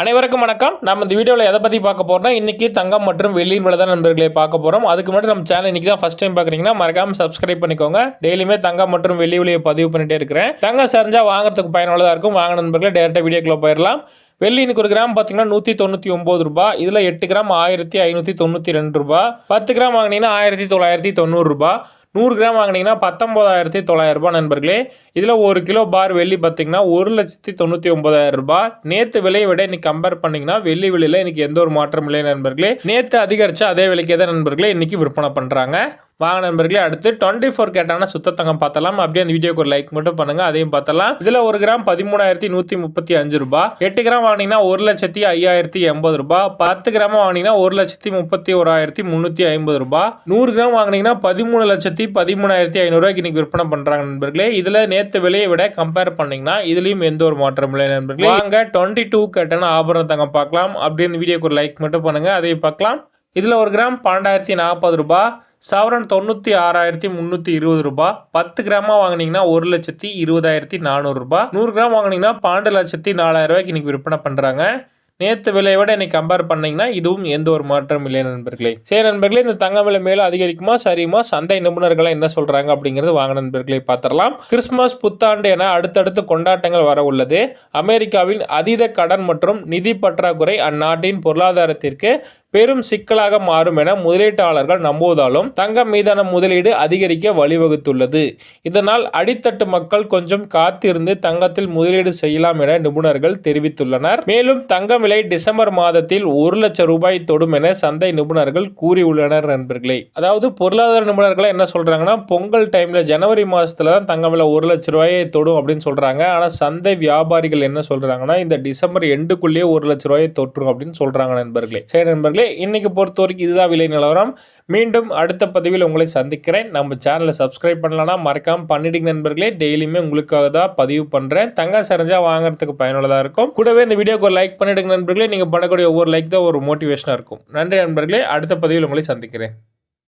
அனைவருக்கும் வணக்கம். நம்ம இந்த வீடியோவில் எதை பற்றி பார்க்க போகிறோம்னா இன்றைக்கி தங்கம் மற்றும் வெள்ளியின் விலை தான் நண்பர்களே பார்க்க போகிறோம் அதுக்கு மட்டும் நம்ம சேனல் இன்றைக்கி தான் ஃபஸ்ட் டைம் பார்க்குறீங்கன்னா மறக்காம சப்ஸ்கிரைப் பண்ணிக்கோங்க. டெய்லியுமே தங்கம் மற்றும் வெள்ளி விலையை பதிவு பண்ணிட்டே இருக்கிறேன். தங்கம் சரிஞ்சா வாங்குறதுக்கு பயனுள்ளதாக இருக்கும். வாங்க நண்பர்களே டேரெக்டாக வீடியோக்குள்ளே போயிடலாம். வெள்ளி இன்னைக்கு ஒரு கிராம் பார்த்தீங்கன்னா நூற்றி தொண்ணூற்றி ஒம்பது ரூபாய். இதில் எட்டு கிராம் ஆயிரத்தி ஐநூற்றி தொண்ணூற்றி ரெண்டு ரூபாய். பத்து கிராம் வாங்கினீங்கன்னா ஆயிரத்தி தொள்ளாயிரத்தி தொண்ணூறுரூபா நூறு கிராம் வாங்கினீங்கன்னா பத்தொம்போதாயிரத்தி தொள்ளாயிரரூபா நண்பர்களே. இதில் ஒரு கிலோ பார் வெள்ளி பார்த்தீங்கன்னா ஒரு லட்சத்தி தொண்ணூற்றி ஒம்பதாயிரரூபா ரூபாய். நேற்று விலையை விட இன்னைக்கு கம்பேர் பண்ணிங்கன்னா வெள்ளி விலையில் இன்றைக்கி எந்த ஒரு மாற்றம் இல்லை நண்பர்களே. நேற்று அதிகரிச்சா அதே விலைக்கே தான் நண்பர்களே இன்றைக்கி விற்பனை பண்ணுறாங்க வாங்க நண்பர்களே அடுத்து டுவெண்ட்டி ஃபோர் கேட்டான சுத்தத்தங்கம் பார்த்தலாம் அப்படியே அந்த வீடியோக்கு ஒரு லைக் மட்டும் பண்ணுங்க அதையும் பார்த்தலாம் இதில் ஒரு கிராம் பதிமூணாயிரத்தி நூற்றி முப்பத்தி அஞ்சு ரூபாய் எட்டு கிராம் வாங்கினீங்கன்னா ஒரு லட்சத்தி ஐயாயிரத்தி எண்பது ரூபாய் பத்து கிராம் வாங்கினீங்கன்னா ஒரு லட்சத்தி முப்பத்தி ஓராயிரத்தி முந்நூற்றி ஐம்பது ரூபாய் நூறு கிராம் வாங்கினீங்கன்னா பதிமூணு லட்சத்தி பதிமூணாயிரத்தி ஐநூறுரூவாய்க்கு இன்னைக்கு விற்பனை பண்ணுறாங்க நண்பர்களே. இதில் நேற்று விலையை விட கம்பேர் பண்ணீங்கன்னா இதுலயும் எந்த ஒரு மாற்றம் இல்லை நண்பர்களே. வாங்க டுவெண்ட்டி டூ கேட்டான ஆபரண தங்கம் பார்க்கலாம். அப்படியே வீடியோக்கு ஒரு லைக் மட்டும் பண்ணுங்க அதையும் பார்க்கலாம். இதில் ஒரு கிராம் பன்னெண்டாயிரத்தி நாற்பது ரூபாய் சவரன் தொண்ணூற்றி ஆறாயிரத்தி முந்நூற்றி இருபது ரூபாய் பத்து கிராமா வாங்கினீங்கன்னா ஒரு லட்சத்தி இருபதாயிரத்தி நானூறுரூபா நூறு கிராம் வாங்கினீங்கன்னா பன்னெண்டு லட்சத்தி நாலாயிரம் ரூபாய்க்கு இன்னைக்கு விற்பனை பண்ணுறாங்க நேற்று விலையை விட இன்னைக்கு கம்பேர் பண்ணிங்கன்னா இதுவும் எந்த ஒரு மாற்றம் இல்லை நண்பர்களே. சரி நண்பர்களே இந்த தங்க விலை மேலும் அதிகரிக்குமா சரியுமா? சந்தை நிபுணர்கள் என்ன சொல்கிறாங்க அப்படிங்கிறது வாங்க நண்பர்களை பார்த்துடலாம். கிறிஸ்மஸ் புத்தாண்டு என அடுத்தடுத்து கொண்டாட்டங்கள் வர உள்ளது. அமெரிக்காவின் அதீத கடன் மற்றும் நிதி பற்றாக்குறை அந்நாட்டின் பொருளாதாரத்திற்கு பெரும் சிக்கலாக மாறும் என முதலீட்டாளர்கள் நம்புவதாலும் தங்கம் மீதான முதலீடு அதிகரிக்க வழிவகுத்துள்ளது. இதனால் அடித்தட்டு மக்கள் கொஞ்சம் காத்திருந்து தங்கத்தில் முதலீடு செய்யலாம் என நிபுணர்கள் தெரிவித்துள்ளனர். மேலும் தங்க விலை டிசம்பர் மாதத்தில் ஒரு லட்சம் ரூபாய் தொடும் என சந்தை நிபுணர்கள் கூறியுள்ளனர் நண்பர்களே. அதாவது பொருளாதார நிபுணர்கள் என்ன சொல்றாங்கன்னா பொங்கல் டைம்ல ஜனவரி மாசத்துல தான் தங்க விலை ஒரு லட்சம் ரூபாயை தொடும் அப்படின்னு சொல்றாங்க. ஆனா சந்தை வியாபாரிகள் என்ன சொல்றாங்கன்னா இந்த டிசம்பர் எண்டுக்குள்ளேயே ஒரு லட்சம் ரூபாயை தொற்றும் அப்படின்னு சொல்றாங்க நண்பர்களே. சரி நண்பர்களே இன்னைக்கு பொறுத்த வரைக்கும் இதுதான் விலை நிலவரம். மீண்டும் அடுத்த பதிவில் உங்களை சந்திக்கிறேன். நம்ம சேனலை சப்ஸ்கிரைப் பண்ணலன்னா மறக்காமல் பண்ணிடுங்க நண்பர்களே. டெய்லியுமே உங்களுக்காக தான் பதிவு பண்ணுறேன் தங்க சரிஞ்சா வாங்குறதுக்கு பயனுள்ளதாக இருக்கும். கூடவே இந்த வீடியோக்கு ஒரு லைக் பண்ணிடுங்க நண்பர்களே. நீங்கள் பண்ணக்கூடிய ஒவ்வொரு லைக் தான் ஒரு மோட்டிவேஷனாக இருக்கும். நன்றி நண்பர்களே. அடுத்த பதிவில் உங்களை சந்திக்கிறேன்.